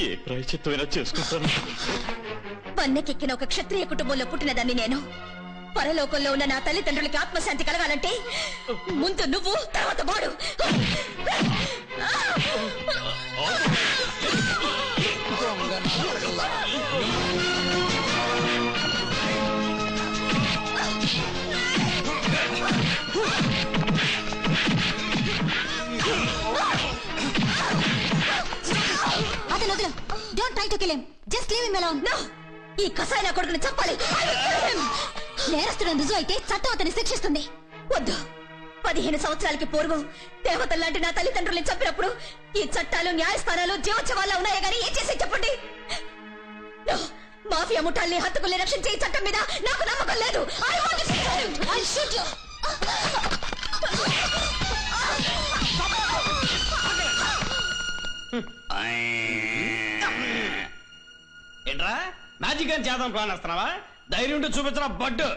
ఏ ప్రాయచిత్తమైనా చేసుకుంటాను. వన్నెకెక్కిన ఒక క్షత్రియ కుటుంబంలో పుట్టినదాన్ని నేను. పరలోకంలో ఉన్న నా తల్లిదండ్రులకి ఆత్మశాంతి కలగాలంటే ముందు నువ్వు తర్వాత వాడు. Don't try to kill him just leave him alone No! ఈ కసాయి నా కొడుకుని చంపాలి I will kill him! నేరస్తుడు రుజువు అయితే చట్టం అతన్ని శిక్షిస్తుంది వద్దు పదిహేను సంవత్సరాలకి పూర్వం దేవతల లాంటి నా తల్లిదండ్రుల్ని చంపినప్పుడు ఈ చట్టాలు న్యాయస్థానాలు జీవోత్సవాల్లో ఉన్నాయా గానీ ఏం చేసి చెప్పండి! మాఫియా ముఠాల్ని హత్తుకుల్ని రక్షించే ఈ చట్టం మీద నాకు నమ్మకం లేదు I want to shoot him! I'll shoot you! ఏంట్రా? మ్యాజిక్ అని చేద్దాం ప్లాన్ వేస్తున్నావా? ధైర్యం ఉంటే చూపించరా బడ్డు.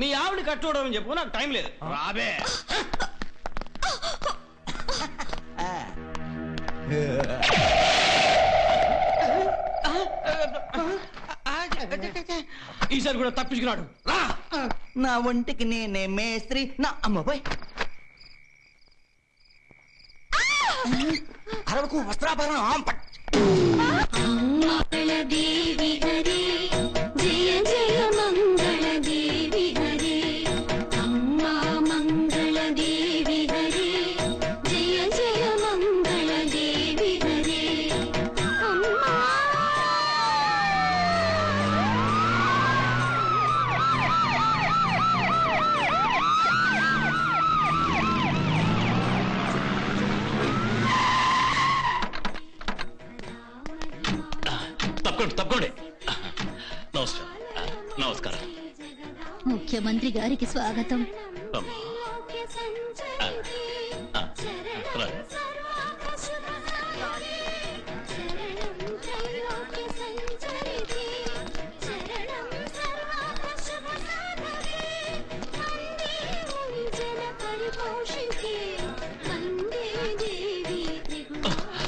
మీ ఆవిడ కట్టుకోవడం అని చెప్పు నాకు టైం లేదు. రాబే. ఈసారి కూడా తప్పించుకున్నాడు. రా. నా ఒంటికి నేనే మేస్త్రి. నా అమ్మ పోయ్ అరవకు వస్త్రాభరణం ఆం పట్. తప్పకోండి తప్పకోండి. నమస్కారం. నమస్కారం. ముఖ్యమంత్రి గారికి స్వాగతం.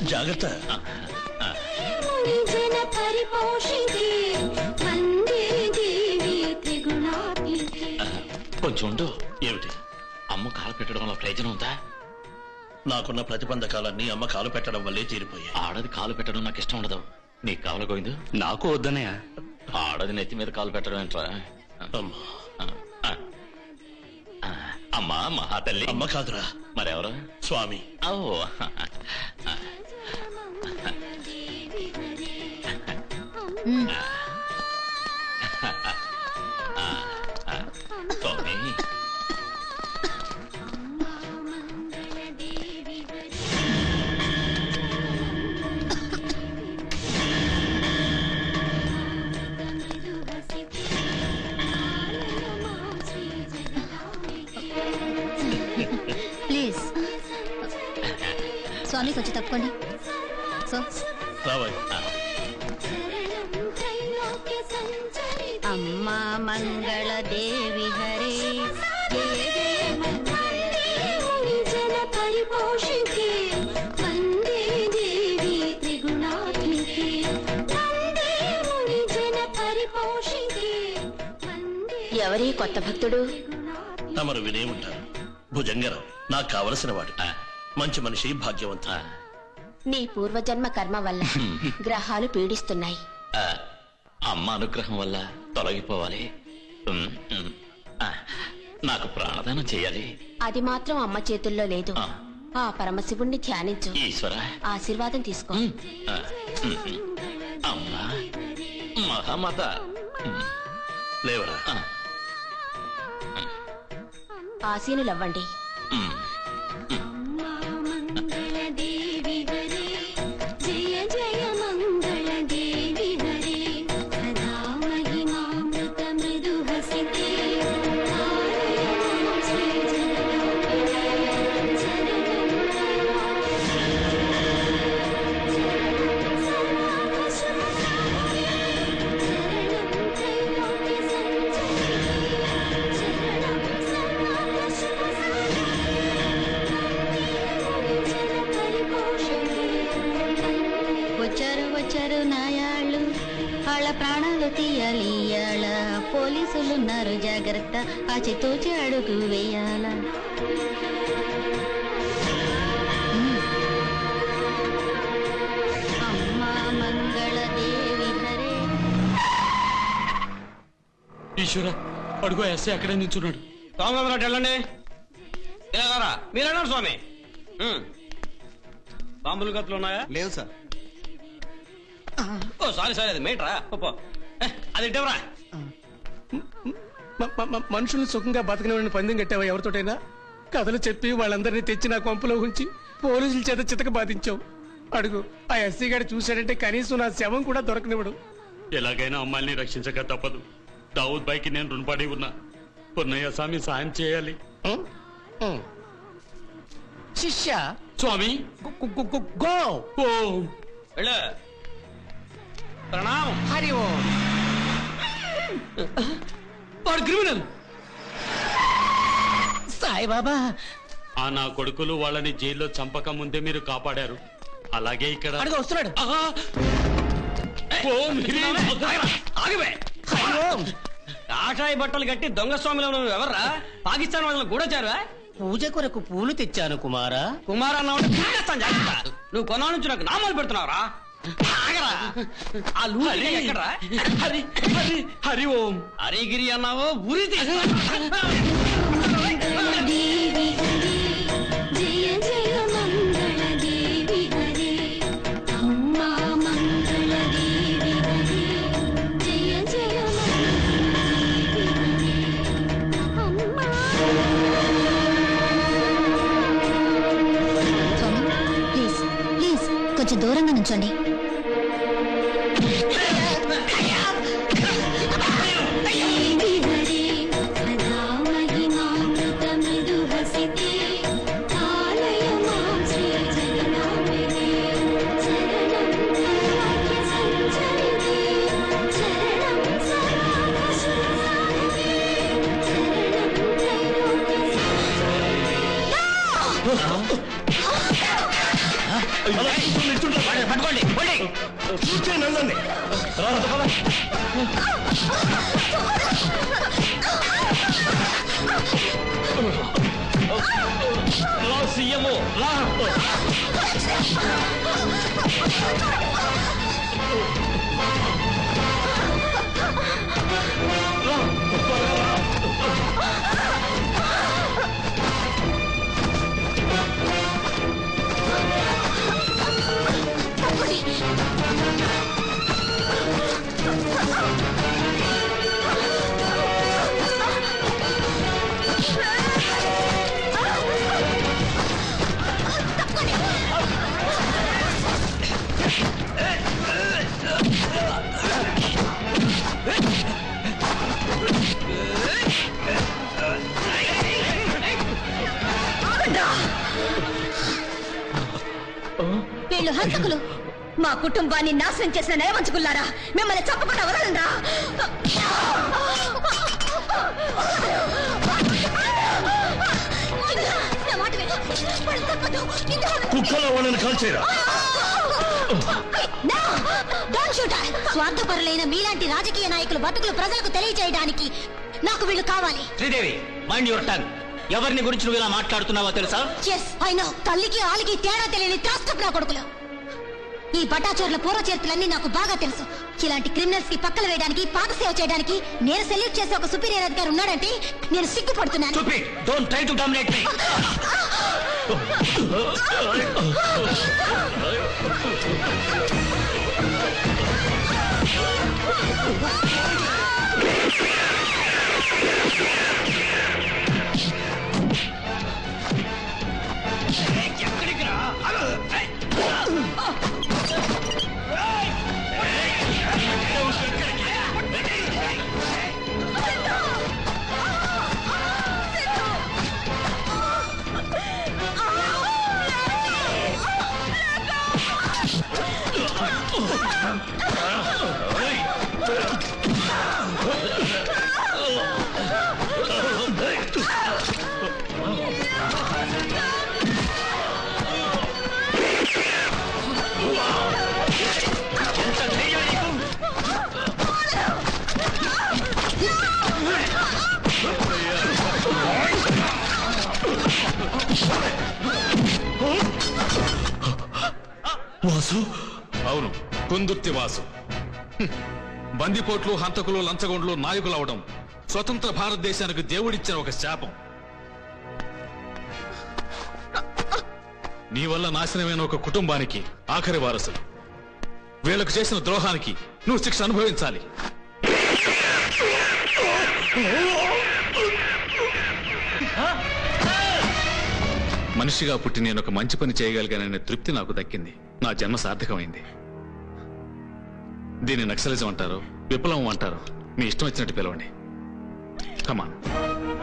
జాగ్రత్త. కొంచెం ఉండు. ఏమిటి? అమ్మ కాల పెట్టడం వల్ల ప్రయోజనం ఉందా? నాకున్న ప్రతిబంధకాలన్నీ అమ్మ కాలు పెట్టడం వల్లే తీరిపోయాయి. ఆడది కాలు పెట్టడం నాకు ఇష్టం ఉండదు. నీకు కావాలి గోవిందు? నాకు వద్దనయ్య ఆడది నెత్తి మీద కాలు పెట్టడం ఏంట్రా? అమ్మా. మహాతల్లి. అమ్మ కాదురా. మరెవరు? స్వామి. ఓ ప్లీజ్. స్వామి కొంచెం తప్పుకోండి. సో మంగళ దేవి హరి జయ జయ మంగళ జన పరిపోషితే వందే దేవి త్రిగుణాత్మికే వందే ముని జన ఎవరి కొత్త భక్తుడు? తమరు వినే ఉంటారు భుజంగరావు నాకు కావలసిన వాడు మంచి మనిషి భాగ్యవంత నీ పూర్వజన్మ కర్మ వల్ల గ్రహాలు పీడిస్తున్నాయి. ఆ, అమ్మ అనుగ్రహం వల్ల తొలగిపోవాలి. నాకు ప్రాణదానం చేయాలి. అది మాత్రం అమ్మ చేతుల్లో లేదు. ఆ. పరమశివుణ్ణి ధ్యానించు. ఈశ్వర. ఆశీర్వాదం తీసుకో. అమ్మా మహామాత. లేవరా. ఆసీనులవ్వండి. పోలీసులున్నారు జాగ్రత్త ఆచితూచి అడుగు వేయాల? ఈశ్వర అడుగు ఎస్ఐ అక్కడే నించున్నాడు స్వామి వెళ్ళండి. ఇలాగారా మీరన్నారు స్వామి. బాంబులు గతులు ఉన్నాయా? లేవు సార్. ఓ సారీ సారీ అది మేట్రా. అది ఇట్టవరా మనుషుల్ని సుఖంగా బతకనివ్వని పందెం కట్టావా ఎవరితోటైనా? కథలు చెప్పి వాళ్ళందరినీ తెచ్చి నా కొంపలో ఉంచి పోలీసుల చేత చితక బాధించావు. అడుగు ఆ ఎస్సీ గారు చూశాడంటే కనీసం నా శవం కూడా దొరకనివ్వడు. ఎలాగైనా అమ్మాయిని రక్షించక తప్పదు. దావుద్ బైకి నేను రుణపడి ఉన్నా. పున్నయ్య స్వామి సాయం చేయాలి. శిష్య స్వామి! గు- ఓ! ప్రణామం. హరి ఓం. వాడు క్రిమినల్. సాయిబాబా. ఆ నా కొడుకులు వాళ్ళని జైల్లో చంపక ముందే మీరు కాపాడారు. అలాగే ఇక్కడ అడుగు వస్తున్నాడు. ఆహా! ఓం హ్రీం భగ- ఆగిపోయి హరి ఓం కాషాయ బట్టలు కట్టి దొంగ స్వామిలో నువ్వు ఎవర్రా? పాకిస్తాన్ వాళ్ళని గూడచారువా పూజ కొరకు పూలు తెచ్చాను కుమారా. కుమార్ అన్న జాగ్రత్త. నువ్వు కొన నుంచి నాకు నామాలు పెడుతున్నావురా. ఆగరా? ఆ లూరి ఎక్కడరా? హరి హరి హరి ఓం. హరిగిరి అన్నావో ఉరి తీ- దేవి హరి పట్టుకోండి పోండి. రా సీఎం రా వీళ్ళు హంతకులు మా కుటుంబాన్ని నాశనం చేసిన నయవంచుకున్నారా మిమ్మల్ని చంపకుండా కుక్కలో వాళ్ళని కాల్చేరా her. స్వార్థపరులైన మీలాంటి రాజకీయ నాయకులు బతుకులు ప్రజలకు తెలియజేయడానికి నాకు వీళ్ళు కావాలి. శ్రీదేవి మైండ్ యువర్ టంగ్ ఎవరిని గురించి నువ్వు ఇలా మాట్లాడుతున్నావో తెలుసా? ఎస్ తల్లికి ఆలికి తేడా తెలియని త్రాస్తపు నా కొడుకులు. ఈ పటాచోర్ల పూర్వ చరిత్రలన్నీ నాకు బాగా తెలుసు. ఇలాంటి క్రిమినల్స్కి పక్కన వేయడానికి పాత సేవ చేయడానికి నేను సెల్యూట్ చేసే ఒక సుపీరియర్ అధికారి ఉన్నాడంటే నేను సిగ్గుపడుతున్నాను. Don't try to dominate me ఎంత వాసు? అవును కుందుర్తి వాసు. హ్మ్. బందిపోట్లు హంతకులు లంచగొండ్లు నాయకులు అవడం స్వతంత్ర భారతదేశానికి దేవుడిచ్చిన ఒక శాపం. నీ వల్ల నాశనమైన ఒక కుటుంబానికి ఆఖరి వారసులు. వీళ్ళకు చేసిన ద్రోహానికి నువ్వు శిక్ష అనుభవించాలి. మనిషిగా పుట్టి నేను ఒక మంచి పని చేయగలిగాననే తృప్తి నాకు దక్కింది. నా జన్మ సార్థకమైంది. దీన్ని నక్సలిజం అంటారు విప్లవం అంటారు. మీ ఇష్టం వచ్చినట్టు పిలవండి. కమాన్